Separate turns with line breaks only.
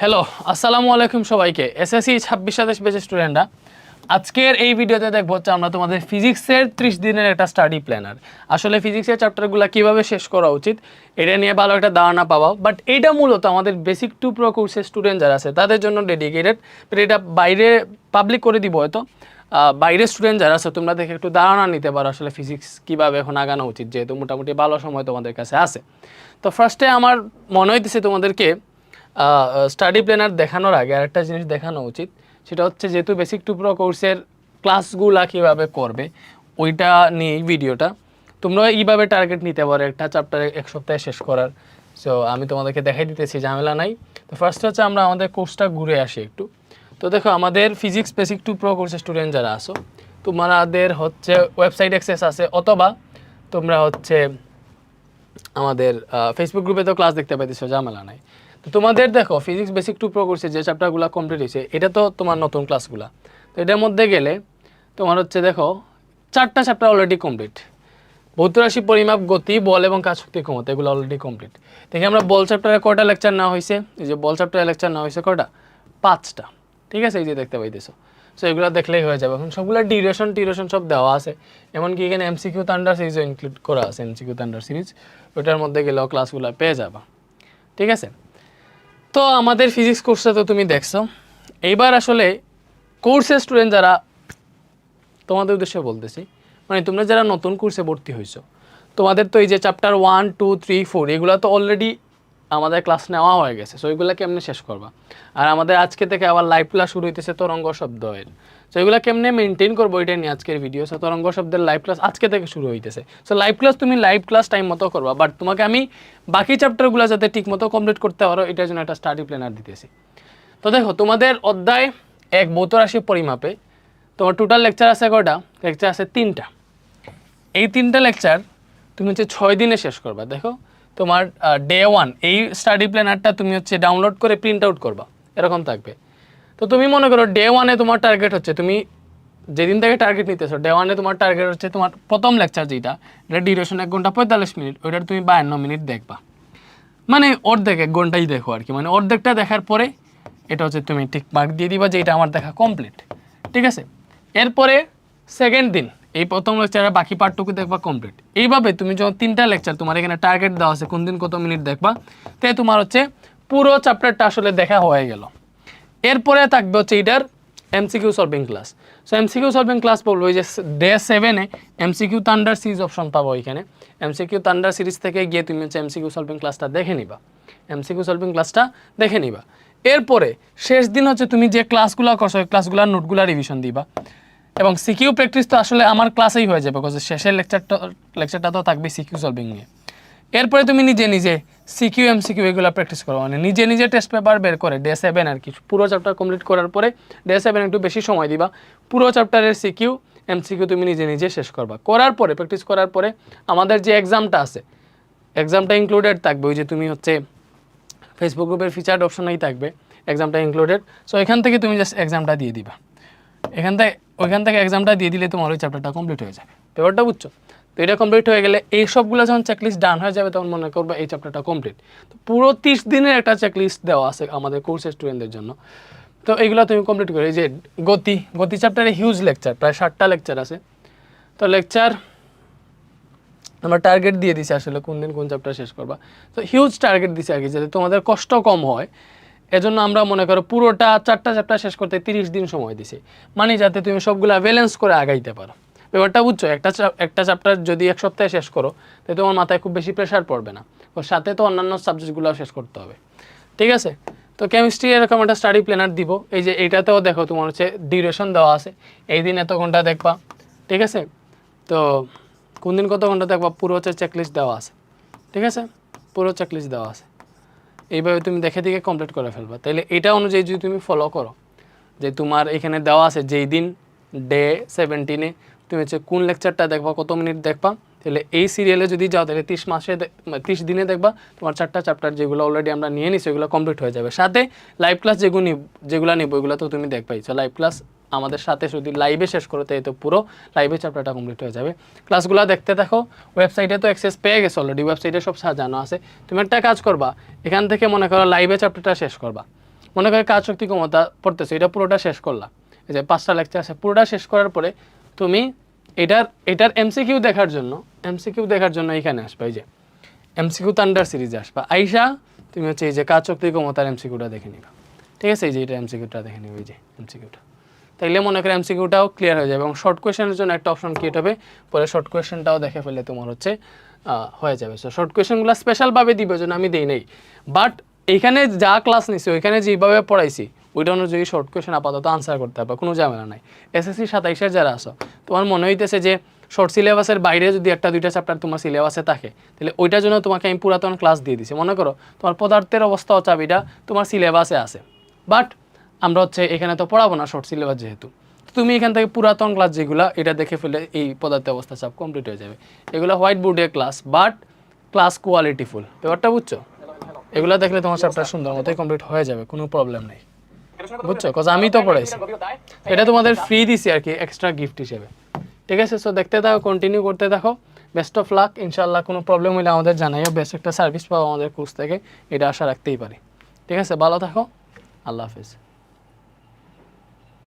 Hello আসসালামু আলাইকুম সবাইকে। এসএসসি ছাব্বিশ সাতাশ বেজে স্টুডেন্টরা আজকের এই ভিডিওতে দেখব হচ্ছে আমরা তোমাদের ফিজিক্সের ত্রিশ দিনের একটা স্টাডি প্ল্যানার আসলে ফিজিক্সের চ্যাপ্টারগুলো কীভাবে শেষ করা উচিত, এটা নিয়ে ভালো একটা ধারণা পাওয়া বাট এইটা মূলত আমাদের বেসিক টু প্রো কোর্সের স্টুডেন্ট যারা আছে, তাদের জন্য ডেডিকেটেড এটা বাইরে পাবলিক করে দিব হয়তো। বাইরের স্টুডেন্ট যারা আছে, তোমরা দেখে একটু ধারণা নিতে পারো আসলে ফিজিক্স কীভাবে এখন আগানো উচিত, যেহেতু মোটামুটি ভালো সময় তোমাদের কাছে আছে। তো ফার্স্টে আমার মনে হইতেছে তোমাদেরকে স্টাডি প্ল্যানার দেখানোর আগে আরেকটা জিনিস দেখানো উচিত। সেটা হচ্ছে যেহেতু বেসিক টু প্রো কোর্সের ক্লাসগুলা কীভাবে করবে, ওইটা নিয়েই ভিডিওটা তোমরা এইভাবে টার্গেট নিতে পারো একটা চ্যাপ্টার এক সপ্তাহে শেষ করার। সো আমি তোমাদেরকে দেখাই দিতেছি, ঝামেলা নাই। তো ফার্স্ট হচ্ছে আমরা আমাদের কোর্সটা ঘুরে আসি একটু। তো দেখো, আমাদের ফিজিক্স বেসিক টু প্রো কোর্সের স্টুডেন্ট যারা আসো তোমাদের হচ্ছে ওয়েবসাইট অ্যাক্সেস আছে, অথবা তোমরা হচ্ছে আমাদের ফেসবুক গ্রুপে তো ক্লাস দেখতে পাইতেছো, ঝামেলা নাই। তোমাদের দেখো ফিজিক্স বেসিক টু প্রো করছে যে চ্যাপ্টারগুলো কমপ্লিট হয়েছে, এটা তো তোমার নতুন ক্লাসগুলো তো এটার মধ্যে গেলে তোমার হচ্ছে দেখো, চারটা চ্যাপ্টার অলরেডি কমপ্লিট ভৌত রাশি পরিমাপ, গতি, বল এবং কাজ শক্তি, ক্ষমতা, এগুলো অলরেডি কমপ্লিট দেখি আমরা বল চ্যাপ্টারে কয়টা লেকচার নেওয়া হয়েছে? এই যে বল চ্যাপ্টারে লেকচার নেওয়া হয়েছে কয়টা? পাঁচটা। ঠিক আছে, এই যে দেখতে পাইতেছো। সো এগুলো দেখলেই হয়ে যাবে। এখন সবগুলো ডিউরেশন টিউরেশন সব দেওয়া আছে। এমনকি এখানে এমসিকিউ থান্ডার সিরিজও ইনক্লুড করা আছে এমসিকিউ থান্ডার সিরিজ ওইটার মধ্যে গেলেও ক্লাসগুলো পেয়ে যাবা। ঠিক আছে? তো আমাদের ফিজিক্স কোর্সটা তো তুমি দেখছ। এইবার আসলে কোর্সের স্টুডেন্ট যারা, তোমাদের উদ্দেশ্যে বলতেছি মানে তোমরা যারা নতুন কোর্সে ভর্তি হয়েছো, তোমাদের তো এই যে chapter one two three four এগুলো তো অলরেডি আমাদের ক্লাস নেওয়া হয়ে গেছে সো এগুলো কেমনে শেষ করবা? আর আমাদের আজকে থেকে আবার লাইভ ক্লাস শুরু হইতেছে তরঙ্গ শব্দের সো এগুলো কেমনে মেনটেন করব এটা নিয়ে আজকের ভিডিও সো তরঙ্গ শব্দের লাইভ ক্লাস আজকে থেকে শুরু হইতেছে। সো লাইভ ক্লাস তুমি লাইভ ক্লাস টাইম মতো করবা বাট তোমাকে আমি বাকি চ্যাপ্টারগুলো যাতে ঠিক মতো কমপ্লিট করতে পারো, এটার জন্য একটা স্টাডি প্ল্যানার দিতেছি। তো দেখো, তোমাদের অধ্যায় এক ভৌত রাশি পরিমাপে তোমার টোটাল লেকচার আছে কয়টা? লেকচার আছে তিনটা। এই তিনটা লেকচার তুমি হচ্ছে ছয় দিনে শেষ করবা, দেখো? তোমার ডে ওয়ান এই স্টাডি প্ল্যানারটা তুমি হচ্ছে ডাউনলোড করে প্রিন্ট আউট করবা। এরকম থাকবে। তো তুমি মনে করো ডে ওয়ানে তোমার টার্গেট হচ্ছে, তুমি যেদিন থেকে টার্গেট নিতেছো ডে ওয়ানে তোমার টার্গেট হচ্ছে তোমার প্রথম লেকচার যেটা, এটা ডিউরেশন এক ঘণ্টা পঁয়তাল্লিশ মিনিট, ওইটার তুমি বায়ান্ন মিনিট দেখবা। মানে অর্ধেক, এক ঘন্টাই দেখো আর কি। মানে অর্ধেকটা দেখার পরে এটা হচ্ছে তুমি ঠিক মার্ক দিয়ে দিবা যে এটা আমার দেখা কমপ্লিট ঠিক আছে? এরপরে সেকেন্ড দিন এই প্রথম লেকচারের বাকি পার্টটুকু দেখবা কমপ্লিট এইভাবে তুমি যখন তিনটা লেকচার তোমার এখানে টার্গেট দেওয়া আছে, কোন দিন কত মিনিট দেখবা, তে তোমার হচ্ছে পুরো চ্যাপ্টারটা আসলে দেখা হয়ে গেল। এরপরে থাকবে হচ্ছে এটার MCQ solving class so MCQ solving class বলব যে ডে সেভেনে এমসিকিউ থান্ডার সিরিজ অপশন পাবো এখানে। এমসিকিউ থান্ডার সিরিজ থেকে গিয়ে তুমি হচ্ছে এমসিকিউ সলভিং ক্লাসটা দেখে নিবা। এমসিকিউ সলভিং ক্লাসটা দেখে নিবা। এরপরে শেষ দিন হচ্ছে তুমি যে ক্লাসগুলো করছ, ওই ক্লাসগুলোর নোটগুলো রিভিশন দিবা। এবং সিকিউ প্র্যাকটিস তো আসলে আমার ক্লাসেই হয়ে যাবে বিকজ শেষের লেকচারটা লেকচারটা তো থাকবে সিকিউ সলভিং নিয়ে। এরপরে তুমি নিজে নিজে সিকিউ এম সিকিউ এগুলো প্র্যাকটিস করো। মানে নিজে নিজে টেস্ট পেপার বের করে ডে সেভেন আর কি। পুরো চ্যাপ্টার কমপ্লিট করার পরে ডে সেভেন একটু বেশি সময় দিবা। পুরো চ্যাপ্টারের সিকিউ এম সিকিউ তুমি নিজে নিজে শেষ করবা। করার পরে প্র্যাকটিস করার পরে আমাদের যে এক্সামটা আছে এক্সামটা ইনক্লুডেড থাকবে। ওই যে তুমি হচ্ছে ফেসবুক গ্রুপের ফিচার্ড অপশনেই থাকবে এক্সামটা ইনক্লুডেড সো এখান থেকে তুমি জাস্ট এক্সামটা দিয়ে দিবা। এখান থেকে, ওইখান থেকে এক্সামটা দিয়ে দিলে তোমার ওই চ্যাপ্টারটা কমপ্লিট হয়ে যাবে। পেপারটা বুঝছ? তো এটা কমপ্লিট হয়ে গেলে এই সবগুলো যখন চেকলিস্ট ডান হয়ে যাবে, তখন মনে করবে এই চ্যাপ্টারটা কমপ্লিট তো পুরো তিরিশ দিনের একটা চেকলিস্ট দেওয়া আছে আমাদের কোর্সের স্টুডেন্টদের জন্য। তো এইগুলো তুমি কমপ্লিট করে। যে গতি গতি চ্যাপ্টারে হিউজ লেকচার প্রায় ষাটটা লেকচার আছে। তো লেকচার আমরা টার্গেট দিয়ে দিছি আসলে কোন দিন কোন চ্যাপ্টার শেষ করবা। তো হিউজ টার্গেট দিছি আর কি, যাতে তোমাদের কষ্ট কম হয়। এজন্য আমরা মনে করো পুরোটা চারটা চ্যাপ্টার শেষ করতে তিরিশ দিন সময় দিছি। মানে যাতে তুমি সবগুলা ব্যালেন্স করে আগাইতে পারো। ব্যাপারটা বুঝছ, একটা একটা চ্যাপ্টার যদি এক সপ্তাহে শেষ করো তাহলে তোমার মাথায় খুব বেশি প্রেশার পড়বে না। ওর সাথে তো অন্যান্য সাবজেক্টগুলো শেষ করতে হবে। ঠিক আছে? তো কেমিস্ট্রি এরকম একটা স্টাডি প্ল্যানার দিব। এই যে এইটাতেও দেখো তোমার হচ্ছে ডিউরেশন দেওয়া আছে। এই দিন এত ঘণ্টা দেখবা। ঠিক আছে? তো কোন দিন কত ঘণ্টা দেখবা? পুরো হচ্ছে চেকলিস্ট দেওয়া আছে। ঠিক আছে? পুরো চেকলিস্ট দেওয়া আছে। এইভাবে তুমি দেখে দেখে কমপ্লিট করে ফেলবা। তাহলে এটা অনুযায়ী যদি তুমি ফলো করো, যে তোমার এখানে দেওয়া আছে যেই দিন ডে সেভেন্টিনে তুমি হচ্ছে কোন লেকচারটা দেখবা, কত মিনিট দেখবা তাহলে এই সিরিয়ালে যদি যাও, তাহলে তিরিশ মাসে তিরিশ দিনে দেখবা তোমার চারটা চ্যাপ্টার যেগুলো অলরেডি আমরা নিয়ে নিছি ওগুলো কমপ্লিট হয়ে যাবে। সাথে লাইভ ক্লাস যেগুলো যেগুলো নিব, ওইগুলো তো তুমি দেখবাই। সো লাইভ ক্লাস আমাদের সাথে যদি লাইভে শেষ করো তাই তো পুরো লাইভে চ্যাপ্টারটা কমপ্লিট হয়ে যাবে। ক্লাসগুলো দেখতে দেখো ওয়েবসাইটে তো অ্যাক্সেস পেয়ে গেছো অলরেডি ওয়েবসাইটে সব সাজানো আছে। তুমি একটা কাজ করবা, এখান থেকে মনে করো লাইভে চ্যাপ্টারটা শেষ করবা। মনে করে কাজ শক্তি ক্ষমতা পড়তেছো, এটা পুরোটা শেষ করলা। এই যে পাঁচটা লেকচার আছে, পুরোটা শেষ করার পরে তুমি এটার এটার এমসিকিউ দেখার জন্য এমসিকিউ দেখার জন্য এখানে আসবে, এই যে এমসিকিউ তান্ডার সিরিজে আসবা। আইসা, তুমি হচ্ছে এই যে কাজ শক্তি ক্ষমতার এমসিকিউটা দেখে নিবা। ঠিক আছে? এই যে এটা এমসিকিউটা দেখে নিবে, এই যে এমসিকিউটা তাইলে মনে করে এমসিকিউটাও ক্লিয়ার হয়ে যাবে এবং শর্ট কোয়েশনের জন্য একটা অপশন ক্রিয়েট হবে, পরে শর্ট কোয়েশনটাও দেখে ফেললে তোমার হচ্ছে হয়ে যাবে। সো শর্ট কোয়েশনগুলো স্পেশালভাবে দিবে জন্য আমি দিই নাই। বাট এইখানে যা ক্লাস নিছি, ওইখানে যেভাবে পড়াইছি ওইটা অনুযায়ী শর্ট কোয়েশন আপাতত আনসার করতে হবে কোনো ঝামেলা নাই। এসএসসি সাতাইশের যারা আসো তোমার মনে হইতেছে যে শর্ট সিলেবাসের বাইরে যদি একটা, দুইটা চ্যাপ্টার তোমার সিলেবাসে থাকে, তাহলে ওইটার জন্য তোমাকে আমি পুরাতন ক্লাস দিয়ে দিছি। মনে করো, তোমার পদার্থের অবস্থাও চাবিটা তোমার সিলেবাসে আছে। বাট আমরা হচ্ছে এখানে তো পড়াবো না শর্ট সিলেবাস যেহেতু। তুমি এখান থেকে পুরাতন ক্লাস যেগুলো, এটা দেখে ফেলে এই পদার্থের অবস্থা চাপ কমপ্লিট হয়ে যাবে। এগুলো হোয়াইট বোর্ডের ক্লাস বাট ক্লাস কোয়ালিটিফুল ব্যাপারটা বুঝছ? এগুলো দেখলে তোমার চ্যাপ্টার সুন্দর মতোই কমপ্লিট হয়ে যাবে, কোনো প্রবলেম নেই। বুঝছ? কজ আমি তো পড়াইছি। এটা তোমাদের ফ্রি দিছি আর কি এক্সট্রা গিফট হিসেবে। ঠিক আছে? সো দেখতে থাকো কন্টিনিউ করতে দেখো বেস্ট অফ লাক ইনশাল্লাহ কোনো প্রবলেম হলে আমাদের জানাইও। বেস্ট একটা সার্ভিস পাবো আমাদের কোর্স থেকে। এটা আশা রাখতেই পারি। ঠিক আছে? ভালো থাকো। আল্লাহ হাফিজ।